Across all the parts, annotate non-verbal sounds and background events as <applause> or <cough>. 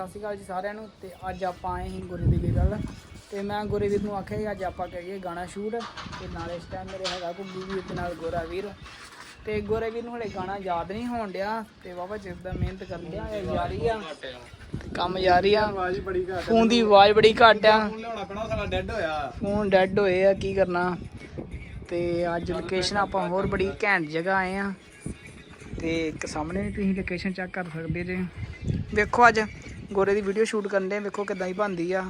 ਸਤਿ ਸ਼੍ਰੀ ਅਕਾਲ ਜੀ ਸਾਰਿਆਂ ਨੂੰ ਤੇ ਅੱਜ ਆਪਾਂ ਆਏ ਹਾਂ ਗੁਰੇ ਦੀ ਵੱਲ ਤੇ ਮੈਂ ਗੁਰੇ ਵੀਰ ਨੂੰ ਆਖਿਆ ਅੱਜ ਆਪਾਂ ਕਰੀਏ ਗਾਣਾ ਸ਼ੂਟ ਤੇ ਨਾਲੇ ਇਸ ਟਾਈਮ ਮੇਰੇ ਹੈਗਾ ਗੁੱਗੀ ਵੀਰ ਤੇ ਨਾਲ ਗੋਰਾ ਵੀਰ ਤੇ ਗੋਰੇ ਵੀਰ ਨੂੰ ਹਲੇ ਗਾਣਾ ਯਾਦ ਨਹੀਂ ਹੋਣ ਡਿਆ ਤੇ ਬਾਬਾ ਜਿਸ ਦਾ ਮਿਹਨਤ ਡਿਆ ਇਹ ਜਾਰੀ ਆ। ਕੰਮ ਜਾਰੀ ਆ। ਆਵਾਜ਼ ਬੜੀ ਘੱਟ ਫੋਨ ਦੀ ਆਵਾਜ਼ ਬੜੀ ਘੱਟ ਆ। ਲਿਆਉਣਾ ਪੈਣਾ ਸਾਡਾ ਡੈੱਡ ਹੋਇਆ। ਫੋਨ ਡੈੱਡ ਹੋਏ ਆ ਕੀ ਕਰਨਾ? ਤੇ ਅੱਜ ਲੋਕੇਸ਼ਨ ਆਪਾਂ ਹੋਰ ਬੜੀ ਘੈਂਟ ਜਗ੍ਹਾ ਆਏ ਆ। ਤੇ ਇੱਕ ਸਾਹਮਣੇ ਤੁਸੀਂ ਲੋਕੇਸ਼ਨ ਚੈੱਕ ਕਰ ਸਕਦੇ ਜੇ। ਵੇਖੋ ਅੱਜ। ਗੋਰੇ ਦੀ ਵੀਡੀਓ ਸ਼ੂਟ ਕਰਨ ਦੇ ਵੇਖੋ ਕਿਦਾਂ ਹੀ ਬਣਦੀ ਆ।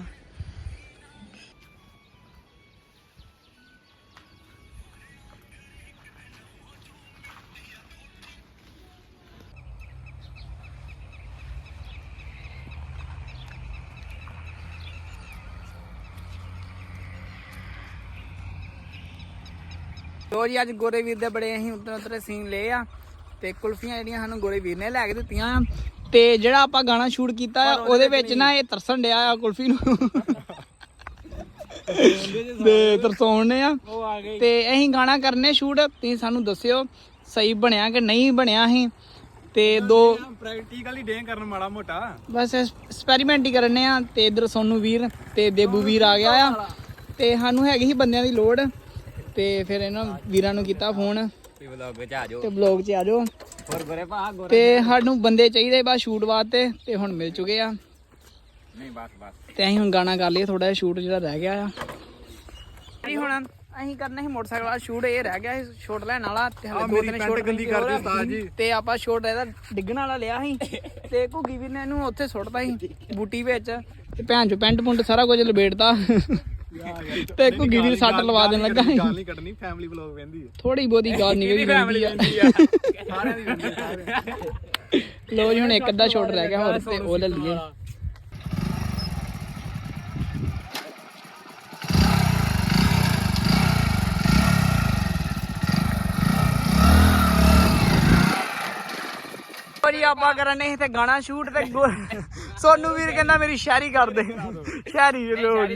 ਲੋ ਜੀ, ਅੱਜ ਗੋਰੇ ਵੀਰ ਦੇ ਬੜੇ ਅਸੀਂ ਉਤਰ ਉਤਰੇ ਸੀਨ ਲਏ ਆ ਤੇ ਕੁਲਫੀਆਂ ਜਿਹੜੀਆਂ ਸਾਨੂੰ ਗੋਰੇ ਵੀਰ ਨੇ ਲੈ ਕੇ ਦਿੱਤੀਆਂ ਤੇ ਜਿਹੜਾ ਆਪਾਂ ਗਾਣਾ ਸ਼ੂਟ ਕੀਤਾ ਆ ਉਹਦੇ ਵਿੱਚ ਨਾ ਇਹ ਤਰਸਣ ਡਿਆ ਆ ਕੁਲਫੀ ਨੂੰ। <laughs> ਤੇ ਤਰਸਾਉਣ ਨੇ ਆ। ਤੇ ਅਸੀਂ ਗਾਣਾ ਕਰਨੇ ਸ਼ੂਟ ਤੁਸੀਂ ਸਾਨੂੰ ਦੱਸਿਓ ਸਹੀ ਬਣਿਆ ਕਿ ਨਹੀਂ ਬਣਿਆ ਅਸੀਂ। ਤੇ ਦੋ ਪ੍ਰੈਕਟੀਕਲੀ ਡੇ ਕਰਨ ਮਾੜਾ ਮੋਟਾ। ਬਸ ਐਕਸਪੈਰੀਮੈਂਟ ਹੀ ਕਰਨੇ ਆ ਤੇ ਇਧਰ ਸੋਨੂ ਵੀਰ ਤੇ ਦੇਬੂ ਵੀਰ ਆ ਗਿਆ ਆ। ਤੇ ਸਾਨੂੰ ਹੈਗੀ ਸੀ ਬੰਦਿਆਂ ਦੀ ਲੋੜ ਤੇ ਫਿਰ ਇਹਨਾਂ ਵੀਰਾਂ ਨੂੰ ਕੀਤਾ ਫੋਨ। ਤੇ ਵਲੌਗ ਚ ਆ ਜਾਓ। ਤੇ ਬਲੌਗ 'ਚ ਆ ਜਾਓ। ਹੋਰ ਗੋਰੇ ਭਾ ਗੋਰੇ ਤੇ ਸਾਨੂੰ ਬੰਦੇ ਚਾਹੀਦੇ ਬਸ ਸ਼ੂਟ ਵਾਸਤੇ ਤੇ ਹੁਣ ਮਿਲ ਚੁੱਕੇ ਆ। ਨਹੀਂ ਬਸ ਬਸ। ਤੇ ਅਸੀਂ ਹੁਣ ਗਾਣਾ ਕਰ ਲਈਏ ਥੋੜਾ ਜਿਹਾ ਸ਼ੂਟ ਜਿਹੜਾ ਰਹਿ ਗਿਆ ਆ। ਅਸੀਂ ਹੁਣ ਅਸੀਂ ਕਰਨਾ ਸੀ ਮੋਟਰਸਾਈਕਲ ਵਾਲਾ ਸ਼ੂਟ ਇਹ ਰਹਿ ਗਿਆ ਸੀ ਸ਼ੂਟ ਲੈਣ ਵਾਲਾ ਤੇ ਹਲੇ ਆਹ ਦੋ ਮੇਰੀ ਤਿੰਨ ਪੈਂਟ ਸ਼ੂਟ ਗੰਦੀ ਕਰ ਦਿਓ ਉਸਤਾਦ ਜੀ। ਤੇ ਆਪਾਂ ਸ਼ੂਟ ਇਹਦਾ ਡਿੱਗਣ ਵਾਲਾ ਲਿਆ ਸੀ ਤੇ ਘੁੱਗੀ ਵੀਰ ਨੇ ਇਹਨੂੰ ਉੱਥੇ ਸੁੱਟਤਾ ਸੀ ਬੂਟੀ ਵਿੱਚ। ਤੇ ਭੈਣ ਚੋ ਪੈਂਟ ਪੁੰਟ ਸਾਰਾ ਕੁਝ ਲਪੇਟਤਾ। ਤੇ ਘੁੱਗੀ ਵੀਰ ਸੱਟ ਲਵਾ ਦੇਣ ਲੱਗਾ ਗੱਲ ਨਹੀਂ ਕੱਢਣੀ ਫੈਮਿਲੀ ਵਲੌਗ ਕਹਿੰਦੀ ਹੈ। ਥੋੜੀ ਬਹੁਤੀ ਗੱਲ ਨਿਕਲੀ ਜਾਂਦੀ ਆ। ਸਾਰਿਆਂ ਦੀ ਹੁੰਦੀ ਹੈ ਲੋ ਜੀ ਹੁਣ ਇੱਕ ਅੱਧਾ ਸ਼ੂਟ ਰਹਿ ਗਿਆ ਹੋਰ ਤੇ ਉਹ ਲੈ ਲਈਏ। ਭਾਜੀ ਆਪਾਂ ਕਰਨੇ ਤੇ ਗਾਣਾ ਸ਼ੂਟ ਤੇ ਸੋਨੂ ਵੀਰ ਕਹਿੰਦਾ ਮੇਰੀ ਸ਼ਾਇਰੀ ਕਰ ਦੇ। ਸ਼ਾਇਰੀ ਲੋੜ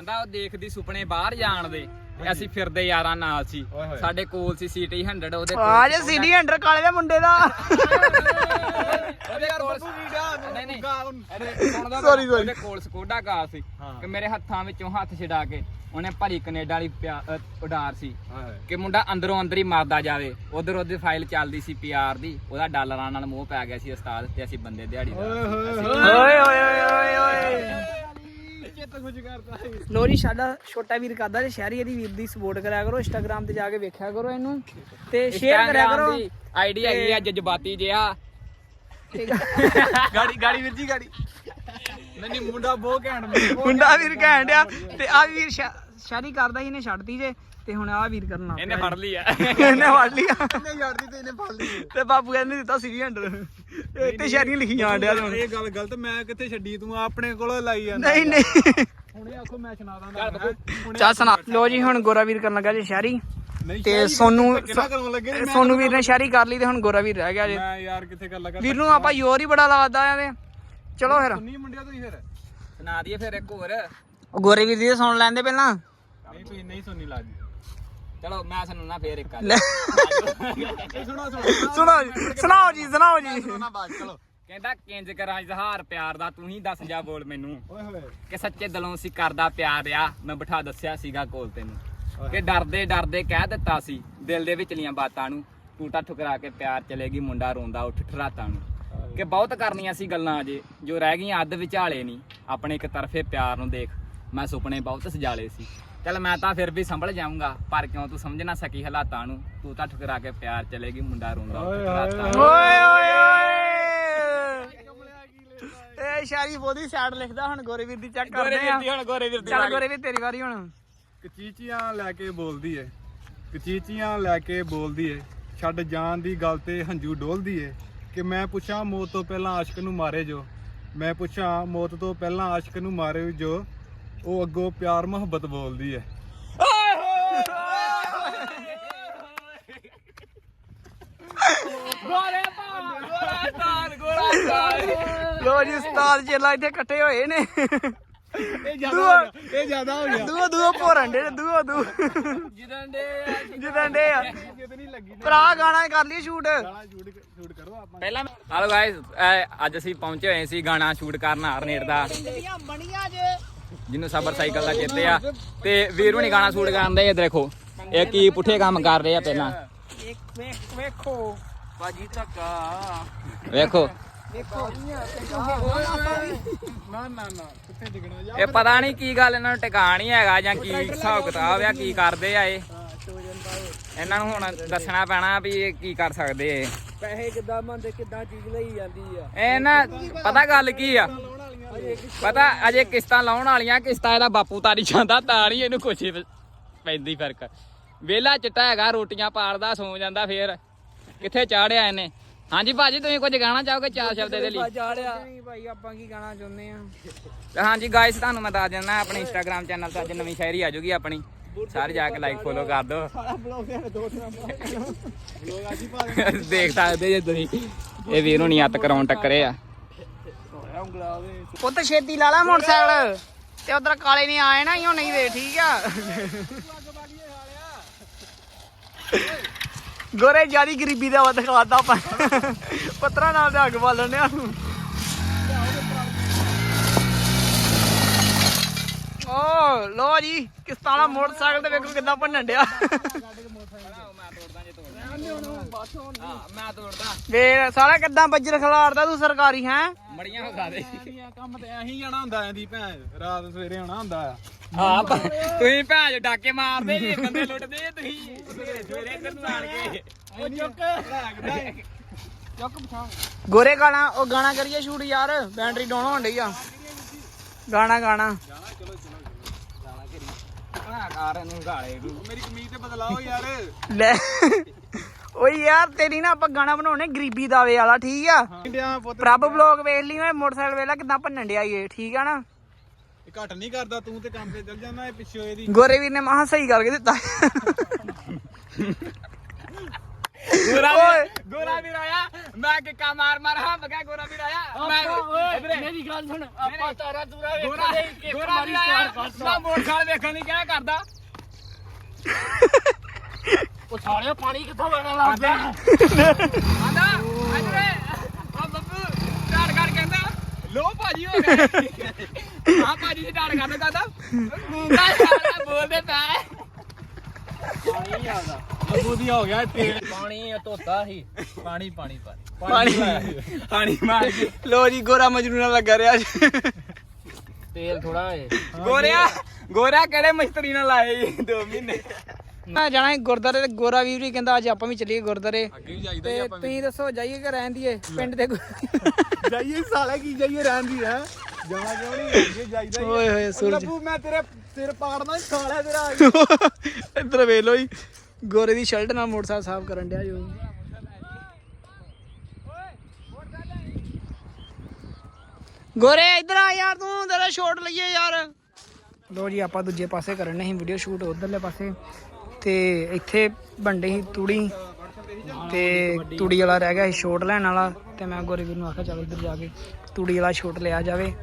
ਆਂਦਾ ਉਹ ਦੇਖਦੀ ਸੁਪਨੇ ਬਾਹਰ ਜਾਣ ਦੇ ਤੇ ਅਸੀਂ ਫਿਰਦੇ ਯਾਰਾਂ ਨਾਲ ਸੀ। ਓਏ ਹੋਏ। ਸਾਡੇ ਕੋਲ ਸੀ ਸੀਟੀ 100 ਉਹਦੇ ਕੋਲ ਆ ਜੇ ਸੀਡੀ ਹੰਡਰ ਕਾਲੇ ਦੇ ਮੁੰਡੇ ਦਾ। ਉਹਦੇ ਕੋਲ ਨਹੀਂ ਨਹੀਂ। ਸੁਣਦਾ Sorry, sorry. ਉਹਦੇ ਕੋਲ ਸਕੋਡਾ ਕਾਰ ਸੀ ਹਾਂ। ਕਿ ਮੇਰੇ ਹੱਥਾਂ ਵਿੱਚੋਂ ਹੱਥ ਛਡਾ ਕੇ ਉਹਨੇ ਭਰੀ ਕੈਨੇਡਾ ਵਾਲੀ ਪਿਆ- ਉਡਾਰ ਸੀ ਹਾਏ। ਕਿ ਮੁੰਡਾ ਅੰਦਰੋਂ ਅੰਦਰ ਹੀ ਮਰਦਾ ਜਾਵੇ। ਉਧਰ ਉਹਦੀ ਫਾਈਲ ਚੱਲਦੀ ਸੀ ਪੀਆਰ ਦੀ ਉਹਦਾ ਡਾਲਰਾਂ ਨਾਲ ਮੋਹ ਪੈ ਗਿਆ ਸੀ ਉਸਤਾਦ ਤੇ ਅਸੀਂ ਬੰਦੇ ਦਿਹਾੜੀ ਦਾ ਓਏ ਹੋਏ ਓਏ ਓਏ ਓਏ ਓਏ। ਚਿੱਤ ਕੁਝ ਕਰਦਾ ਸਾਡਾ ਛੋਟਾ ਵੀਰ ਕਰਦਾ ਤੇ ਸ਼ਹਿਰੀ ਇਹਦੀ ਵੀਰ ਦੀ ਸਪੋਰਟ ਕਰਿਆ ਕਰੋ ਇੰਸਟਾਗ੍ਰam ਤੇ ਜਾ ਕੇ ਵੇਖਿਆ ਕਰੋ ਇਹਨੂੰ ਤੇ ਸ਼ੇਅਰ ਕਰਿਆ ਕਰੋ। ਆਈਡੀ ਹੈਗੀ ਆ ਜਜ਼ਬਾਤੀ ਜਿਹਾ। ਆ। ਗਾੜੀ ਗਾੜੀ ਵੀਰ ਜੀ ਗਾੜੀ। ਨਹੀਂ ਨਹੀਂ ਮੁੰਡਾ ਬਹੁਤ ਘੈਂਟ ਮੁੰਡਾ। ਵੀਰ ਕਹਿਣ ਡਿਆ ਤੇ ਆ ਵੀਰ ਸ਼ਾ- ਸ਼ਾਇਰੀ ਕਰਦਾ ਸੀ ਇਹਨੇ ਛੱਡਤੀ ਜੇ। ਤੇ ਹੁਣ ਆ ਵੀਰ ਕਰਨਾ ਇਹਨੇ ਫੜ ਲਈ ਆ। ਇਹਨੇ ਫੜ ਲਿਆ ਨਹੀਂ ਯਾਰਦੀ ਤੇ ਇਹਨੇ ਫੜ ਲਈ ਤੇ ਬਾਪੂ ਕਹਿੰਦੇ ਦਿੱਤਾ ਸੀ ਹੰਡਰ ਤੇ ਸ਼ਾਇਰੀਆਂ ਲਿਖੀ ਜਾਣ ਡਿਆ ਤੂੰ ਇਹ ਗੱਲ ਗਲਤ ਮੈਂ ਕਿੱਥੇ ਛੱਡੀ ਤੂੰ ਆਪਣੇ ਕੋਲੋਂ ਲਾਈ ਜਾਂਦਾ। ਨਹੀਂ ਨਹੀਂ। ਹੁਣੇ ਆਖੋ ਮੈਂ ਸੁਣਾ ਦਾਂਗਾ ਚੱਲ ਸੁਣਾ ਲੋ ਜੀ ਹੁਣ ਗੋਰਾ ਵੀਰ ਕਰਨ ਲੱਗਾ ਜੀ ਸ਼ਾਇਰੀ ਤੇ ਸੋਨੂੰ ਲੱਗੇ ਸੋਨੂੰ ਵੀਰ ਨੇ ਸ਼ਾਇਰੀ ਕਰ ਲਈ ਤੇ ਹੁਣ ਗੋਰਾ ਵੀਰ ਰਹਿ ਗਿਆ ਜੇ। ਮੈਂ ਯਾਰ ਕਿੱਥੇ ਗੱਲ ਕਰ ਵੀਰ ਨੂੰ ਆਪਾਂ ਯੋਰ ਹੀ ਬੜਾ ਲਾਦਾ ਆ ਤੇ ਚਲੋ ਫਿਰ। ਸੁਣੀ ਮੁੰਡਿਆ ਤੁਸੀਂ ਫਿਰ? ਸੁਣਾ ਦਈਏ ਫਿਰ ਇੱਕ ਹੋਰ। ਉਹ ਗੋਰੇ ਵੀਰ ਦੀ ਸੁਣ ਲੈਂਦੇ ਪਹਿਲਾਂ। ਨਹੀਂ ਤੁਸੀਂ ਨਹੀਂ ਸੁਣੀ ਲੱਗਦੀ। ਚਲੋ ਮੈਂ ਸੁਣਾਉਣਾ ਫੇਰ ਇੱਕ ਆ ਲੈ। ਇਹ ਸੁਣਾ ਸੁਣਾ ਸੁਣਾਓ ਜੀ ਸੁਣਾਓ ਜੀ ਸੁਣਾਓ ਜੀ। ਸੁਣਾ ਬਾਅਦ ਚਲੋ। ਕਹਿੰਦਾ ਕਿੰਜ ਕਰਾਂ ਇਜ਼ਹਾਰ ਪਿਆਰ ਦਾ ਤੂੰ ਹੀ ਦੱਸ ਜਾ ਬੋਲ ਮੈਨੂੰ। ਓਏ ਹੋਏ। ਕਿ ਸੱਚੇ ਦਿਲੋਂ ਸੀ ਕਰਦਾ ਪਿਆਰ ਆ ਮੈਂ ਬਿਠਾ ਦੱਸਿਆ ਸੀਗਾ ਕੋਲ ਤੈਨੂੰ। ਕਿ ਡਰਦੇ ਡਰਦੇ ਕਹਿ ਦਿੱਤਾ ਸੀ ਦਿਲ ਦੇ ਵਿਚਲੀਆਂ ਬਾਤਾਂ ਨੂੰ। ਟੂਟਾ ਠੁਕਰਾ ਕੇ ਪਿਆਰ ਚਲੇਗੀ ਮੁੰਡਾ ਰੋਂਦਾ ਉੱਠ ਠਰਾਤਾਂ ਨੂੰ। ਕਿ ਬਹੁਤ ਕਰਨੀਆਂ ਸੀ ਗੱਲਾਂ ਅਜੇ ਜੋ ਰਹਿ ਗਈਆਂ ਅੱਧ ਵਿਚਾਲੇ ਨਹੀਂ। ਆਪਣੇ ਇੱਕ ਤਰਫੇ ਪਿਆਰ ਨੂੰ ਦੇਖ ਮੈਂ ਸੁਪਨੇ ਬਹੁਤ ਸਜਾਲੇ ਸੀ। ਚੱਲ ਮੈਂ ਤਾਂ ਫਿਰ ਵੀ ਸੰਭਲ ਜਾਊਂਗਾ ਪਰ ਕਿਉਂ ਤੂੰ ਸਮਝ ਨਾ ਸਕੀ ਹਾਲਾਤਾਂ ਨੂੰ? ਤੂੰ ਤਾਂ ਠੁਕਰਾ ਕੇ ਪਿਆਰ ਚਲੇਗੀ ਮੁੰਡਾ ਰੋਂਦਾ ਓਏ ਓਏ ਓਏ ਇਹ ਸ਼ਾਇਰੀ ਬੋਦੀ ਸਾਈਡ ਲਿਖਦਾ ਹੁਣ ਗੋਰੇ ਵੀਰ ਦੀ ਚੈੱਕ ਗੋਰੇ ਕਰਦੇ ਆ। ਦੀ ਹੁਣ ਗੋਰੇ ਵੀਰ ਦੀ ਚੱਲ ਗੋਰੇ ਵੀਰ ਤੇਰੀ ਵਾਰੀ ਹੁਣ। ਕਚੀਚੀਆਂ ਲੈ ਕੇ ਬੋਲਦੀ ਏ। ਕਚੀਚੀਆਂ ਲੈ ਕੇ ਬੋਲਦੀ ਏ। ਛੱਡ ਜਾਣ ਦੀ ਗੱਲ ਤੇ ਹੰਝੂ ਡੋਲਦੀ ਏ ਕਿ ਮੈਂ ਪੁੱਛਾਂ ਮੌਤ ਤੋਂ ਪਹਿਲਾਂ ਆਸ਼ਕ ਨੂੰ ਮਾਰੇ ਜੋ। ਮੈਂ ਪੁੱਛਾਂ ਮੌਤ ਤੋਂ ਪਹਿਲਾਂ ਆਸ਼ਕ ਨੂੰ ਮਾਰੇ ਜੋ। ਉਹ ਅੱਗੋਂ ਪਿਆਰ ਮੁਹੱਬਤ ਬੋਲਦੀ ਏ ਗੋਰੇ ਪਾ ਗੋਰਾ ਤਾਲ ਗੋਰਾ ਤਾਲ। ਲੋ ਜੀ ਉਸਤਾਦ ਚੇਲਾ ਇੱਥੇ ਇਕੱਠੇ ਹੋਏ ਨੇ। ਇਹ ਜ਼ਿਆਦਾ ਹੋ ਗਿਆ ਇਹ ਜ਼ਿਆਦਾ ਹੋ ਗਿਆ। ਦੂਆ ਦੂਆ ਭੋਰਨ ਦੇ ਦੂਆ ਦੂ। ਜਿੱਦਾਂ ਦੇ ਜਿੱਦਾਂ ਦੇ ਆ। ਕਿਤੇ ਨਹੀਂ ਲੱਗੀ ਭਰਾ ਗਾਣਾ ਕਰ ਲਈ ਸ਼ੂਟ। ਗਾਲਾਂ ਸ਼ੂਟ ਸ਼ੂਟ ਕਰੋ ਆਪਾਂ। ਪਹਿਲਾਂ ਹਲੋ ਗਾਇਸ ਅੱਜ ਅਸੀਂ ਪਹੁੰਚੇ ਹੋਏ ਸੀ ਗਾਣਾ ਸ਼ੂਟ ਕਰਨ ਹਰਨੇਟ ਦਾ। ਬਣੀਆਂ ਜੇ। ਜਿਹਨੂੰ ਸਬਰ ਸਾਈਕਲ ਦਾ ਚੇਤੇ ਆ। ਤੇ ਵੀਰ ਹੁਣੀ ਗਾਣਾ ਸ਼ੂਟ ਕਰਨ ਦੇ ਇੱਧਰ ਦੇਖੋ। ਇਹ ਕੀ ਪੁੱਠੇ ਕੰਮ ਕਰ ਰਹੇ ਆ ਪਹਿਲਾਂ। ਇੱਕ ਵੇਖ। ਬਾਜੀ ਧੱਕਾ ਇਹ ਪਤਾ ਨਹੀਂ ਕੀ ਗੱਲ ਇਹਨਾਂ ਨੂੰ ਟਿਕਾ ਨਹੀਂ ਹੈਗਾ ਜਾਂ ਕੀ ਹਿਸਾਬ ਕਿਤਾਬ ਆ ਕੀ ਕਰਦੇ ਆ ਇਹ। ਇਹਨਾਂ ਨੂੰ ਹੁਣ ਦੱਸਣਾ ਪੈਣਾ ਵੀ ਇਹ ਕੀ ਕਰ ਸਕਦੇ ਇਹ। ਪੈਸੇ ਕਿੱਦਾਂ ਮੰਦੇ ਕਿੱਦਾਂ ਚੀਜ਼ ਲਈ ਜਾਂਦੀ ਆ। ਇਹ ਨਾ ਪਤਾ ਗੱਲ ਕੀ ਆ? ਪਤਾ ਅਜੇ ਕਿਸ਼ਤਾਂ ਲਾਉਣ ਵਾਲੀਆਂ ਕਿਸ਼ਤਾਂ ਇਹਦਾ ਬਾਪੂ ਤਾਰੀ ਜਾਂਦਾ ਤਾਂ ਨਹੀਂ ਇਹਨੂੰ ਕੁਛ ਪੈਂਦੀ ਫ਼ਰਕ। ਵੇਲਾ ਚਿੱਟਾ ਹੈਗਾ ਰੋਟੀਆਂ ਪਾਲਦਾ ਸੌ ਜਾਂਦਾ ਫੇਰ। ਕਿੱਥੇ ਚਾੜਿਆ ਇਹਨੇ? ਹਾਂਜੀ ਭਾਜੀ ਤੁਸੀਂ ਕੁਝ ਕਹਿਣਾ ਚਾਹੋਗੇ ਚਾਰ ਸ਼ਬਦ ਦੇ ਲਈ? ਨਹੀਂ ਭਾਈ ਆਪਾਂ ਕੀ ਗਾਣਾ ਚਾਹੁੰਦੇ ਆ ਤੇ ਹਾਂਜੀ ਗਾਇਸ ਤੁਹਾਨੂੰ ਮੈਂ ਦੱਸ ਦਿੰਦਾ ਆਪਣੇ ਇੰਸਟਾਗ੍ਰam ਚੈਨਲ ਤੇ ਅੱਜ ਨਵੀਂ ਸ਼ਾਇਰੀ ਆ ਜਾਊਗੀ ਆਪਣੀ। ਸਾਰੇ ਜਾ ਕੇ ਲਾਈਕ ਫੋਲੋ ਕਰ ਦਿਓ। ਸਾਰਾ ਬਲੌਗ ਦੇ ਦੋ ਦਿਨਾਂ ਲੋਕ ਅੱਜ ਹੀ ਪਾ ਦੇਖ ਸਕਦੇ ਜੇ ਤੁਸੀਂ। ਇਹ ਵੀਰ ਹੁਣੀ ਹੱਤ ਕਰਾਉਣ ਟੱਕਰੇ ਆ। ਉਂਗਲਾ ਦੇ ਪੁੱਤ ਛੇਤੀ ਲਾ ਲਾ ਮੋਟਰਸਾਈਕਲ। ਤੇ ਉਧਰ ਕਾਲੇ ਨਹੀਂ ਆਏ ਨਾ ਇਉਂ ਨਹੀਂ ਦੇ, ਠੀਕ ਆ? ਗੋਰੇ ਜਿਆਦੀ ਗਰੀਬੀ ਦਾ ਵਾ ਦਿਖਾਤਾ ਆਪਾਂ। ਪੱਤਰਾ ਨਾਲ ਦੇ ਅੱਗ ਬਾਲਣ ਆ ਓ ਲੋ ਜੀ ਕਿਸ਼ਤਾਂ ਵਾਲਾ ਮੋਟਰਸਾਈਕਲ ਤੇ ਵੇਖੋ ਕਿੱਦਾਂ ਭੰਨਣ ਡਿਆ। ਮੈਂ ਤੋੜਦਾ ਵੇ ਸਾਲਾ ਕਿੱਦਾਂ ਬੱਜਰ ਖਿਲਾਰਦਾ ਤੂੰ ਸਰਕਾਰੀ ਹੈ? ਮੜੀਆਂ ਵਿਖਾ ਦੇ। ਕੰਮ ਤੇ ਹੀ ਜਾਣਾ ਹੁੰਦਾ ਐਂ ਦੀ ਭੈਣ ਰਾਤ ਸਵੇਰੇ ਆਉਣਾ ਹੁੰਦਾ ਆ ਹਾਂ ਤੁਸੀਂ ਭੈਣ ਡਾਕੇ ਮਾਰਦੇ ਜੀ ਬੰਦੇ ਲੁੱਟਦੇ ਤੁਸੀਂ। ਸਵੇਰੇ ਸਵੇਰੇ ਇੱਧਰ ਨੂੰ ਆਣ ਕੇ। ਉਹ ਚੁੱਕ। ਲੱਗਦਾ ਚੁੱਕ ਪਛਾਣ। ਗੋਰੇ ਗਾਣਾ ਉਹ ਗਾਣਾ ਕਰੀਏ ਸ਼ੂਟ ਯਾਰ ਬੈਟਰੀ ਡਾਊਨ ਹੋਣ ਡਈ ਆ। ਗਾਣਾ ਗਾਣਾ। ਆ ਕਾਰ ਨੂੰ ਗਾਲੇ ਨੂੰ ਮੇਰੀ ਕਮੀਜ਼ ਤੇ ਬਦਲਾਓ ਯਾਰ ਲੈ ਓਏ ਯਾਰ ਤੇਰੀ ਨਾ ਆਪਾਂ ਗਾਣਾ ਬਣਾਉਣੇ ਗਰੀਬੀ ਦਾਵੇ ਵਾਲਾ ਠੀਕ ਆ? ਇੰਡੀਆ ਪੁੱਤ ਪ੍ਰਭ ਬਲੌਗ ਵੇਖ ਲਈ ਓਏ ਮੋਟਰਸਾਈਕਲ ਵੇਲਾ ਕਿਦਾਂ ਭੰਨਣ ਡਿਆ ਏ ਠੀਕ ਆ ਨਾ? ਇਹ ਘੱਟ ਨਹੀਂ ਕਰਦਾ ਤੂੰ ਤੇ ਕੰਮ ਤੇ ਚੱਲ ਜਾਂਦਾ ਇਹ ਪਿੱਛੇ ਇਹਦੀ ਗੋਰੇ ਵੀਰ ਨੇ ਮਹਾ ਸਹੀ ਕਰਕੇ ਦਿੱਤਾ। ਗੋਰਾ। ਵੀਰ ਗੋਰਾ ਵੀਰ ਆਇਆ ਮੈਂ ਕਿੱਕਾ ਮਾਰ ਮਾਰ ਹੱਬ ਗਿਆ ਗੋਰਾ ਵੀਰ ਆਇਆ ਮੈਂ ਮੇਰੀ ਗੱਲ ਸੁਣ ਆਪਾਂ ਤਾਰਾ ਤੂਰਾ ਗੋਰਾ ਗੋਰਾ ਵੀਰ ਆਇਆ ਮੈਂ ਮੋਟਰਸਾਈਕਲ ਵੇਖਣ ਨਹੀਂ ਕਿਹਾ ਕਰਦਾ? ਉਹ ਸਾਲਿਆ ਪਾਣੀ ਕਿੱਥੋਂ ਬਣਾ ਲੱਗਦਾ ਆਂਦਾ। ਅਜਰੇ ਆ ਬੱਬੂ ਸਟਾਰਟ ਕਰ ਕਹਿੰਦਾ ਲੋ ਭਾਜੀ ਹੋ ਗਏ ਆ ਭਾਜੀ ਸਟਾਰਟ ਕਰ ਕਹਿੰਦਾ ਮੂੰਗਾ ਸਾਲਾ ਬੋਲਦੇ ਪੈ ਲੱਭੂ ਦੀ ਹੋ ਗਿਆ ਤੇਲ। ਪਾਣੀ ਧੋਤਾ ਸੀ ਪਾਣੀ ਪਾਣੀ ਪਾਣੀ ਪਾਣੀ ਪਾਣੀ ਮਾਰ ਕੇ ਲੋ ਜੀ ਗੋਰਾ ਮਜਨੂਨਾ ਲੱਗਾ ਰਿਹਾ ਜੀ ਤੇਲ ਥੋੜਾ ਏ। ਗੋਰਿਆ ਗੋਰਾ ਕਿਹੜੇ ਮਸਤਰੀ ਨਾਲ ਲਾਏ ਜੀ? 2 ਮਹੀਨੇ। ਮੈਂ ਜਾਣਾ ਸੀ ਗੁਰਦਾਰੇ ਤੇ ਗੋਰਾ ਵੀਰ ਵੀ ਕਹਿੰਦਾ ਅੱਜ ਆਪਾਂ ਵੀ ਚੱਲੀਏ ਗੁਰਦਾਰੇ ਅੱਗੇ ਵੀ ਜਾਈਦਾ ਤੇ ਤੁਸੀਂ ਦੱਸੋ ਜਾਈਏ ਕਿ ਰਹਿਣ ਦੀਏ ਪਿੰਡ ਦੇ ਜਾਈਏ ਸਾਲੇ ਕੀ ਜਾਈਏ ਰਹਿੰਦੀ ਹੈ ਜਾਣਾ ਕਿਉਂ ਨਹੀਂ? ਅੱਗੇ ਜਾਈਦਾ ਹੀ ਆ। ਓਏ ਹੋਏ ਸੂਰਜ। ਲੱਭੂ ਮੈਂ ਤੇਰੇ ਸਿਰ ਪਾੜਨਾ ਹੀ ਸਾਲਿਆ ਤੇਰਾ <laughs> ਇੱਧਰ ਵੇਖ ਲੋ ਜੀ ਗੋਰੇ ਦੀ ਸ਼ਰਟ ਨਾਲ ਮੋਟਰਸਾਈਕਲ ਸਾਫ਼ ਕਰਨ ਡਿਆ ਜੋ। ਗੋਰੇ ਇੱਧਰ ਆ ਯਾਰ ਤੂੰ ਤੇਰਾ ਸ਼ਾਟ ਲਈਏ ਯਾਰ। ਲੋ ਜੀ, ਆਪਾਂ ਦੂਜੇ ਪਾਸੇ ਕਰਨ ਨਹੀਂ ਵੀਡੀਓ ਸ਼ੂਟ ਉਧਰਲੇ ਪਾਸੇ। ਤੇ ਇੱਥੇ ਬੰਡੇ ਸੀ ਤੂੜੀ। ਤੇ ਤੂੜੀ ਵਾਲਾ ਰਹਿ ਗਿਆ ਸੀ ਸ਼ੋਟ ਲੈਣ ਵਾਲਾ। ਤੇ ਮੈਂ ਗੋਰੀ ਵੀਰ ਨੂੰ ਆਖਿਆ, ਚੱਲ ਇੱਧਰ ਜਾ ਕੇ ਤੂੜੀ ਵਾਲਾ ਸ਼ੋਟ ਲਿਆ ਜਾਵੇ।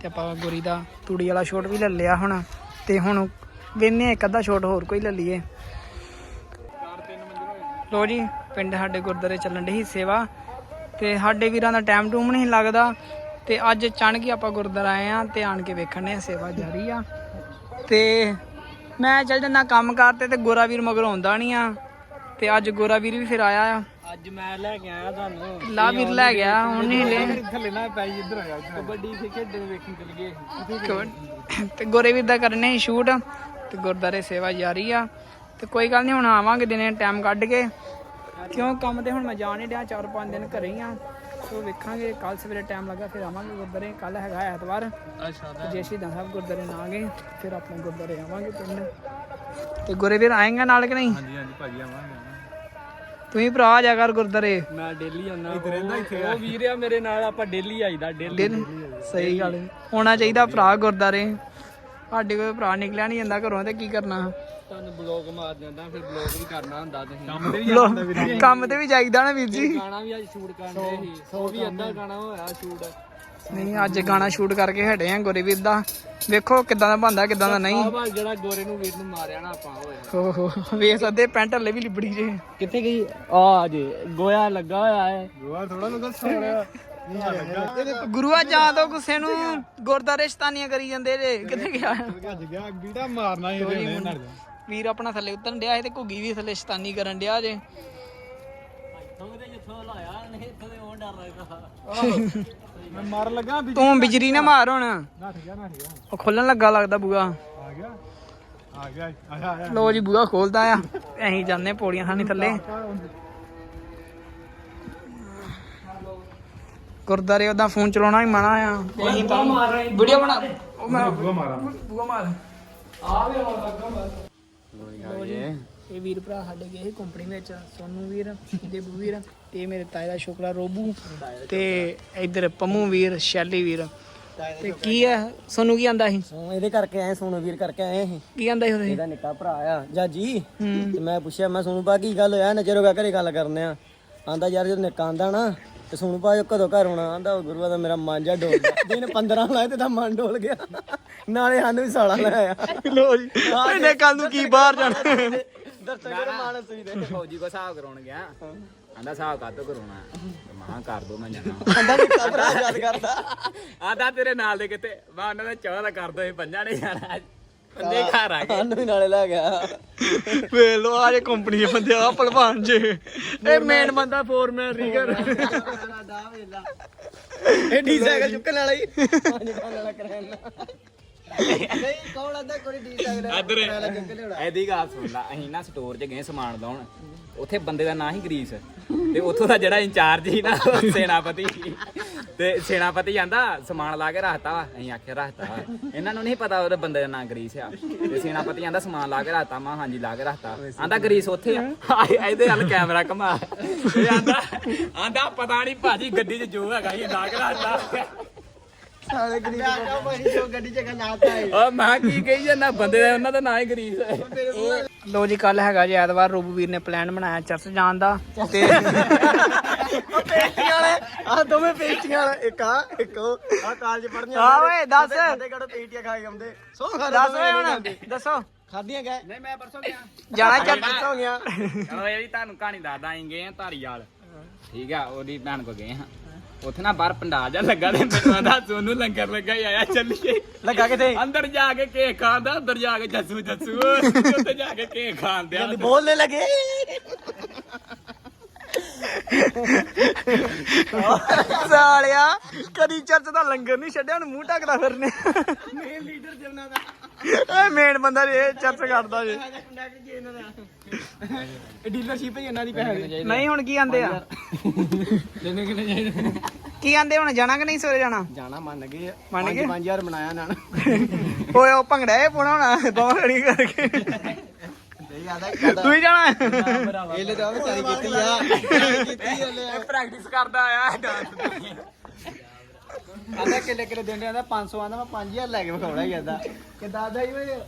ਤੇ ਆਪਾਂ ਗੋਰੀ ਦਾ ਤੂੜੀ ਵਾਲਾ ਸ਼ੋਟ ਵੀ ਲੈ ਲਿਆ ਹੁਣ। ਤੇ ਹੁਣ ਵੇਨੇ ਇੱਕ ਅੱਧਾ ਸ਼ੋਟ ਹੋਰ ਕੋਈ ਲੈ ਲਈਏ। ਲੋ ਜੀ, ਪਿੰਡ ਸਾਡੇ ਗੁਰਦਾਰੇ ਚੱਲਣ ਦੀ ਸੇਵਾ। ਤੇ ਸਾਡੇ ਵੀਰਾਂ ਦਾ ਟਾਈਮ ਟੂਮ ਨਹੀਂ ਲੱਗਦਾ। ਤੇ ਅੱਜ ਅਚਾਨਕ ਹੀ ਆਪਾਂ ਗੁਰਦਾਰਾ ਆਏ ਆ ਤੇ ਆਣ ਕੇ ਵੇਖਣ ਨੇ ਸੇਵਾ ਜਾਰੀ ਆ। ਤੇ ਮੈਂ ਚੱਲ ਜੰਨਾ ਕੰਮ ਕਰਤੇ ਤੇ ਗੋਰਾ ਵੀਰ ਮਗਰ ਆਉਂਦਾ ਨਹੀਂ ਆ। ਤੇ ਅੱਜ ਗੋਰਾ ਵੀਰ ਵੀ ਫਿਰ ਆਇਆ ਆ। ਅੱਜ ਮੈਂ ਲੈ ਕੇ ਆਇਆ ਤੁਹਾਨੂੰ। ਲਾ ਵੀਰ ਲੈ ਗਿਆ ਹੁਣ ਨਹੀਂ ਲੈ ਥੱਲੇ ਨਾ ਪੈ ਇੱਧਰ ਆ ਆ ਜਾ। ਕਬੱਡੀ ਤੇ ਖੇਡਣ ਵੇਖਣ ਚਲ ਗਏ ਤੇ ਗੋਰੇ ਵੀਰ ਦਾ ਕਰਨੇ ਸ਼ੂਟ ਤੇ ਗੁਰਦਾਰੇ ਸੇਵਾ ਜਾਰੀ ਆ। ਤੇ ਕੋਈ ਗੱਲ ਨਹੀਂ ਹੁਣ ਆਵਾਂਗੇ ਦਿਨੇ ਟਾਈਮ ਕੱਢ ਕੇ। ਕਿਉਂ ਕੰਮ ਤੇ ਹੁਣ ਮੈਂ ਜਾਣ ਨਹੀਂ ਡਿਆ 4-5 ਦਿਨ ਘਰੇ ਹੀ ਆ। ਸੋ ਵੇਖਾਂਗੇ ਕੱਲ ਸਵੇਰੇ ਟਾਈਮ ਲੱਗਾ ਫਿਰ ਆਵਾਂਗੇ ਗੁਰਦਾਰੇ ਕੱਲ ਹੈਗਾ ਐਤਵਾਰ। ਅੱਛਾ ਤੇ ਜੇ ਸ਼ਹੀਦਾਂ ਸਾਹਿਬ ਗੁਰਦਾਰੇ ਨਾ ਗਏ ਫਿਰ ਆਪਣੇ ਗੁਰਦਾਰੇ ਆਵਾਂਗੇ ਪਿੰਡ। ਤੇ ਗੁਰੇ ਵੀਰ ਆਏਗਾ ਨਾਲ ਕਿ ਨਹੀਂ? ਹਾਂਜੀ ਹਾਂਜੀ ਭਾਜੀ ਆਵਾਂਗੇ ਤੁਸੀਂ ਭਰਾ ਜਾ ਕਰ ਗੁਰਦਾਰੇ ਮੈਂ ਡੇਲੀ ਆਉਣਾ ਇੱਥੇ ਰਹਿੰਦਾ ਇੱਥੇ ਉਹ ਵੀਰ ਆ ਮੇਰੇ ਨਾਲ ਆਪਾਂ ਡੇਲੀ ਆਈਦਾ ਡੇਲੀ। ਸਹੀ ਗੱਲ ਹੈ। ਹੋਣਾ ਚਾਹੀਦਾ ਭਰਾ ਗੁਰਦਾਰੇ ਸਾਡੇ ਕੋਲ ਭਰਾ ਨਿਕਲਿਆ ਨਹੀਂ ਜਾਂਦਾ ਘਰੋਂ ਤੇ ਕੀ ਕਰਨਾ? ਤੁਹਾਨੂੰ ਬਲੌਗ ਮਾਰ ਦਿੰਦਾ ਫਿਰ ਬਲੌਗ ਵੀ ਕਰਨਾ ਹੁੰਦਾ ਤੁਸੀਂ। ਕੰਮ ਤੇ ਵੀ ਜਾਂਦਾ ਵੀਰ ਕੰਮ ਤੇ ਵੀ ਜਾਈਦਾ ਨਾ ਵੀਰ ਜੀ। ਗਾਣਾ ਵੀ ਅੱਜ ਸ਼ੂਟ ਕਰਦੇ ਸੀ। ਉਹ ਵੀ ਅੱਧਾ ਗਾਣਾ ਹੋਇਆ ਸ਼ੂਟ ਨਹੀਂ ਅੱਜ ਗਾਣਾ ਸ਼ੂਟ ਕਰਕੇ ਹਟੇ ਆ ਗੁਰੇ ਵੀਰ ਦਾ। ਵੇਖੋ ਕਿਦਾਂ ਦਾ ਬੰਦਾ ਕਿਦਾਂ ਦਾ ਨਹੀਂ। ਜਿਹੜਾ ਗੋਰੇ ਨੂੰ ਵੀਰ ਨੂੰ ਮਾਰਿਆ ਨਾ ਆਪਾਂ ਓਏ ਓਹੋ ਵੇਖ ਸਕਦੇ ਪੈਂਟ ਹਲੇ ਵੀ ਲਿਬੜੀ ਜੇ। ਕਿੱਥੇ ਗਈ? ਆ ਜੇ ਗੋਇਆ ਲੱਗਾ ਹੋਇਆ ਹੈ। ਗੋਆ ਥੋੜਾ ਗੁਰੂਆ ਜਾਂ ਤੋਂ ਗੁੱਸੇ ਨੂੰ ਗੁਰਦਾਰੇ ਸ਼ਤਾਨੀਆਂ ਕਰੀ ਜਾਂਦੇ ਜੇ ਕਿੱਥੇ ਗਿਆ? ਭੱਜ ਗਿਆ ਬੀਟਾ ਮਾਰਨਾ ਹੀ ਇਹਨੇ ਨੜ ਜਾ। ਵੀਰ ਆਪਣਾ ਥੱਲੇ ਉਤਰਨ ਡਿਆ ਸੀ ਤੇ ਘੁੱਗੀ ਵੀ ਥੱਲੇ ਸ਼ਤਾਨੀ ਕਰਨ ਡਿਆ ਜੇ। ਮੈਂ ਲੱਗਾ ਤੂੰ ਬਿਜਰੀ ਨਾ ਮਾਰ ਹੁਣ। ਨੱਠ ਗਿਆ ਨੱਠ ਗਿਆ। ਉਹ ਖੋਲਣ ਲੱਗਾ ਲੱਗਦਾ ਬੂਆ। ਆ ਗਿਆ ਆ ਗਿਆ ਲੋ ਜੀ ਬੂਆ ਖੋਲਦਾ ਆ। ਅਸੀਂ ਜਾਂਦੇ ਪੌੜੀਆਂ ਖਾਣੀ ਥੱਲੇ। ਗੁਰਦਾਰੇ ਉਹਦਾ ਫੋਨ ਚਲਾਉਣਾ ਹੀ ਮਨਾ ਆ। ਤੇ ਅਸੀਂ ਤਾਂ ਵੀਡੀਓ ਬਣਾ। ਉਹ ਮੈਂ ਬੂਆ ਮਾਰਾ। ਬੂਆ ਮਾਰ। ਆ ਵੀ ਹੁਣ ਲੱਗਾ ਬਸ ਇਹ ਵੀਰ ਭਰਾ ਸਾਡੇ ਗਏ ਸੀ ਕੰਪਨੀ ਵਿੱਚ ਸੋਨੂ ਵੀਰ ਦੇਬੂ ਵੀਰ ਤੇ ਮੇਰੇ ਤਾਏ ਦਾ ਛੋਕਰਾ ਰੋਬੂ ਤੇ ਇਧਰ ਪੰਮੂ ਵੀਰ ਸ਼ੈਲੀ ਵੀਰ। ਤੇ ਕੀ ਆ? ਸੋਨੂ ਕੀ ਆਂਦਾ ਸੀ? ਹਾਂ, ਇਹਦੇ ਕਰਕੇ ਆਏ ਸੋਨੂ ਵੀਰ ਕਰਕੇ ਆਏ ਅਸੀਂ ਕੀ ਆਂਦਾ ਸੀ ਉਹਦੇ? ਇਹਦਾ ਨਿੱਕਾ ਭਰਾ ਆ ਜਾਜੀ। ਤੇ ਮੈਂ ਪੁੱਛਿਆ ਮੈਂ ਸੋਨੂ ਪਾ ਕੀ ਗੱਲ ਹੋਇਆ? ਨਜ਼ਰ ਹੋ ਘਰੇ ਗੱਲ ਕਰਨੇ ਆ। ਆਂਦਾ ਯਾਰ ਜਦੋਂ ਨਿੱਕਾ ਆਂਦਾ ਨਾ ਤੇ ਸੋਨੂ ਪਾ ਕਦੋਂ ਘਰ ਆਉਣਾ ਆਂਦਾ ਗੁਰੂਆ ਦਾ ਮੇਰਾ ਮਨ ਜਾ ਡੋਲ ਗਿਆ ਦਿਨ 15 ਲਾਏ ਤੇ ਤਾਂ ਮਨ ਡੋਲ ਗਿਆ। ਨਾਲੇ ਸਾਨੂੰ ਵੀ ਸਾਲਾ ਲਾਇਆ ਲੋ ਜੀ ਇਹਨੇ ਕੱਲ ਨੂੰ ਕੀ ਬਾਹਰ ਜਾਣਾ? ਦਰਸ਼ਕ ਦੇ ਮਾਨਸ ਸੀ ਦੇ। ਫੌਜੀ ਕੋ ਹਿਸਾਬ ਕਰਾਉਣ ਗਿਆ। ਆਂਦਾ ਹਿਸਾਬ ਕਾਤੋਂ ਕਰਾਉਣਾ? ਮਾਂ ਕਰ ਦੋ ਮੈਂ ਜਾਣਾ। ਆਂਦਾ ਨਿੱਕਾ ਭਰਾ ਯਾਦ ਕਰਦਾ। ਆਂਦਾ ਤੇਰੇ ਨਾਲ ਦੇ ਕਿਤੇ। ਮੈਂ ਉਹਨਾਂ ਦਾ ਚਾਹ ਦਾ ਕਰ ਦੋ ਇਹ ਪੰਜਾਂ ਨੇ ਜਾਣਾ। ਪੰਜੇ ਘਰ ਆ ਗਏ। ਸਾਨੂੰ ਵੀ ਨਾਲੇ ਲੈ ਗਿਆ। ਵੇ ਲੋ ਆ ਜੇ ਕੰਪਨੀ ਦੇ ਬੰਦੇ ਆ ਭਲਵਾਨ ਜੇ। ਇਹ ਮੇਨ ਬੰਦਾ ਫੋਰਮੈਨ ਰੀਗਰ ਇਹ ਡੀ ਸਾਈਕਲ ਚੁੱਕਣ ਵਾਲਾ ਹੀ। ਪੰਜ ਖਾਣ ਵਾਲਾ ਕਰਾਇਆ ਨਹੀਂ ਕੌਣ ਆਂਦਾ ਕੋਈ ਡੀ ਸਾਈਕਲ ਇੱਧਰ। ਵਾਲਾ ਚੁੱਕ ਲਿਆਉਣਾ। ਗੱਲ ਸੁਣ ਲਾ ਅਸੀਂ ਨਾ ਸਟੋਰ 'ਚ ਗਏ ਸਮਾਨ ਲਾਉਣ। ਉੱਥੇ ਬੰਦੇ ਦਾ ਨਾਂ ਹੀ ਗਰੀਸ। ਤੇ ਉੱਥੋਂ ਦਾ ਜਿਹੜਾ ਇੰਚਾਰਜ ਸੀ ਨਾ ਸੈਨਾਪਤੀ। ਤੇ ਸੈਨਾਪਤੀ ਜਾਂਦਾ ਸਮਾਨ ਲਾ ਕੇ ਰੱਖਤਾ ਵਾ ਅਸੀਂ ਆਖਿਆ ਰੱਖਤਾ ਵਾ। ਇਹਨਾਂ ਨੂੰ ਨਹੀਂ ਪਤਾ ਉਹਦੇ ਬੰਦੇ ਦਾ ਨਾਂ ਗਰੀਸ ਆ। ਤੇ ਸੈਨਾਪਤੀ ਜਾਂਦਾ ਸਮਾਨ ਲਾ ਕੇ ਰੱਖਤਾ ਮਾ ਹਾਂਜੀ ਲਾ ਕੇ ਰੱਖਤਾ। ਆਂਦਾ ਗਰੀਸ ਉੱਥੇ ਆ। ਆਏ- ਇਹਦੇ ਵੱਲ ਕੈਮਰਾ ਘਮਾ। ਇਹ ਆਂਦਾ ਆਂਦਾ ਪਤਾ ਨਹੀਂ ਭਾਜੀ ਗੱਡੀ 'ਚ ਜੋ ਹੈਗਾ ਇਹ ਲਾ ਕੇ ਰੱਖਤਾ। ਸਾਰੇ ਗਰੀਬ ਪਾਣੀ ਜੋ ਗੱਡੀ ਚ ਲਾਤਾ ਹੈ ਉਹ ਮੈਂ ਕੀ ਕਹੀ ਜਾਂਦਾ ਬੰਦੇ ਦਾ ਉਹਨਾਂ ਦਾ ਨਾਂ ਹੀ ਗਰੀਸ ਹੈ ਲੋ ਜੀ ਕੱਲ ਹੈਗਾ ਜੀ ਐਤਵਾਰ ਰੂਬਵੀਰ ਨੇ ਪਲਾਨ ਬਣਾਇਆ ਚਰਚ ਜਾਣ ਦਾ। ਤੇ ਪੇਟੀਆਂ ਵਾਲੇ ਆ ਦੋਵੇਂ ਪੇਟੀਆਂ ਵਾਲੇ। ਇੱਕ ਆ ਇੱਕ ਉਹ ਆ ਕਾਲਜ ਪੜ੍ਹਨੀਆਂ ਆ ਓਏ, ਦੱਸ। ਫਤਿਹਗੜ੍ਹ ਪੇਟੀਆਂ ਖਾ ਕੇ ਆਉਂਦੇ। ਸੋ ਖਾ ਦੱਸ ਓਏ ਹੁਣ ਦੱਸੋ। ਖਾਦੀਆਂ ਗਏ? ਨਹੀਂ ਮੈਂ ਪਰਸੋਂ ਗਿਆ। ਜਾਣਾ ਚਰਚ ਹੋ ਗਿਆ। ਚਲੋ ਇਹ ਵੀ ਤੁਹਾਨੂੰ ਕਹਾਣੀ ਦੱਸਦਾ ਅਸੀਂ ਗਏ ਆ ਧਾਰੀਵਾਲ ਠੀਕ ਆ ਉਹਦੀ ਭੈਣ ਕੋ ਗਏ ਹਾਂ। ਉੱਥੇ ਨਾ ਬਾਹਰ ਪੰਡਾਲ ਜਾ ਲੱਗਾ ਤੇ ਮੈਨੂੰ ਆਂਦਾ ਸੋਨੂੰ ਲੰਗਰ ਲੱਗਾ ਹੀ ਆਇਆ ਚੱਲੀਏ। ਲੱਗਾ ਕਿਤੇ ਅੰਦਰ ਜਾ ਕੇ ਕੇਕ ਖਾਂਦਾ ਅੰਦਰ ਜਾ ਕੇ ਜੱਸੂ ਜੱਸੂ। ਉੱਥੇ ਜਾ ਕੇ ਕੇਕ ਖਾਂਦੇ ਆ ਬੋਲਨੇ ਲੱਗੇ। ਸਾਲਿਆ ਕਦੀ ਚਰਚ ਦਾ ਲੰਗਰ ਨਹੀਂ ਛੱਡਿਆ ਹੁਣ ਮੂੰਹ ਢੱਕਦਾ ਫਿਰਨੇ। ਮੇਨ ਲੀਡਰ ਜਮਨਾ ਦਾ। ਓਏ ਮੇਨ ਬੰਦਾ ਇਹ ਚਰਚ ਕਰਦਾ ਜੇ। ਡੀਲਰਸ਼ਿਪ ਹੀ ਇਹਨਾਂ ਦੀ ਪੈਸੇ ਨਹੀਂ ਹੁਣ ਕੀ ਆਂਦੇ ਆ? ਲੈਣੇ ਕਿਨੇ ਚਾਹੀਦੇ? ਕੀ ਆਂਦੇ ਹੁਣ ਜਾਣਾ ਕਿ ਨਹੀਂ ਸਵੇਰੇ ਜਾਣਾ? ਜਾਣਾ ਮੰਨ ਗਏ। ਮੰਨ ਗਏ? 5000 ਬਣਾਇਆ ਨਾ ਓਏ ਉਹ ਭੰਗੜਾ ਇਹ ਪਾਉਣਾ ਹੋਣਾ ਖੜੀ ਕਰਕੇ। ਨਹੀਂ ਆਦਾ ਤੂੰ ਹੀ ਜਾਣਾ। ਇਹਲੇ ਤਾਂ ਉਹ ਚਾਰੀ ਕੀਤੀ ਆ। ਕੀਤੀ ਪ੍ਰੈਕਟਿਸ ਕਰਦਾ ਆਇਆ ਡਾਂਸ ਦੀ ਆਂਦਾ ਕਿੱਲੇ ਕਿੱਲੇ ਦਿੰਦੇ ਆਂਦਾ 500 ਆਂਦਾ ਮੈਂ 5000 ਲੈ ਕੇ ਵਿਖਾਉਣਾ ਹੀ ਆਂਦਾ ਕਿ ਦਾਦਾ ਹੀ ਓਏ।